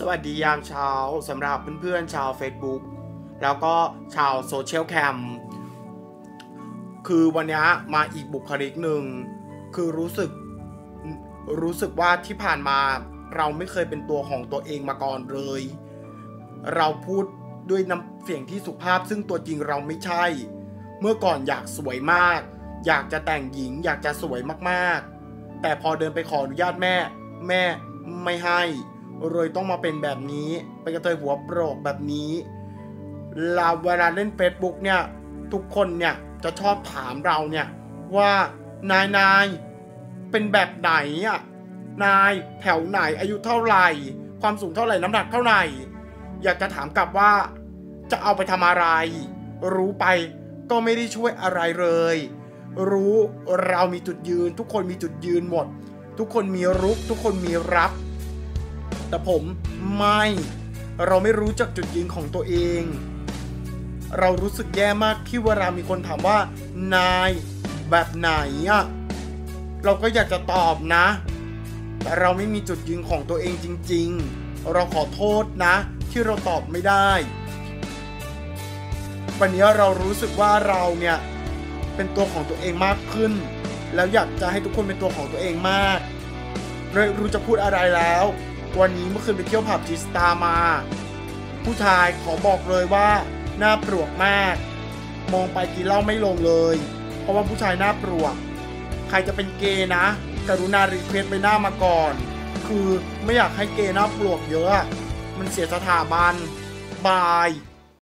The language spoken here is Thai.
สวัสดียามเช้าสำหรับเพื่อนๆชาว Facebook แล้วก็ชาวโซเชียลแคมคือวันนี้มาอีกบุคลิกหนึ่ง คือรู้สึกรู้สึกว่าที่ผ่านมาเราไม่เคยเป็นตัวของตัวเองมาก่อนเลย เราพูดด้วยน้ำเสียงที่สุภาพซึ่งตัวจริงเราไม่ใช่ เมื่อก่อนอยากสวยมาก อยากจะแต่งหญิงอยากจะสวยมากๆ แต่พอเดินไปขออนุญาตแม่ แม่ไม่ให้ เลยต้องมาเป็นแบบนี้เป็นกระเทยหัวโปรกแบบนี้เราเวลาเล่น Facebook เนี่ยทุกคนเนี่ยจะชอบถามเราเนี่ยว่านายนายเป็นแบบไหนอะนายแถวไหนอายุเท่าไหร่ ความสูงเท่าไหร่น้ำหนักเท่าไหร่ อยากจะถามกลับว่าจะเอาไปทำอะไร รู้ไปก็ไม่ได้ช่วยอะไรเลย รู้เรามีจุดยืน ทุกคนมีจุดยืนหมด ทุกคนมีรุก ทุกคนมีรับ แต่ผมไม่ เราไม่รู้จักจุดยืนของตัวเอง เรารู้สึกแย่มากที่เวลามีคนถามว่า นายแบบไหนอะเราก็อยากจะตอบนะ แต่เราไม่มีจุดยืนของตัวเองจริง ๆ เราขอโทษนะ ที่เราตอบไม่ได้ วันนี้เรารู้สึกว่าเราเนี่ยเป็นตัวของตัวเองมากขึ้น แล้วอยากจะให้ทุกคนเป็นตัวของตัวเองมากเลยรู้จะพูดอะไรแล้ว วันนี้เมื่อคืนไปเที่ยวผับจิสตามา ผู้ชายขอบอกเลยว่าหน้าปลวกมาก มองไปกินเหล้าไม่ลงเลย เพราะว่าผู้ชายหน้าปลวก ใครจะเป็นเกย์นะ กรุณารีเควสไปหน้ามาก่อน คือไม่อยากให้เกย์หน้าปลวกเยอะ มันเสียสถาบัน บาย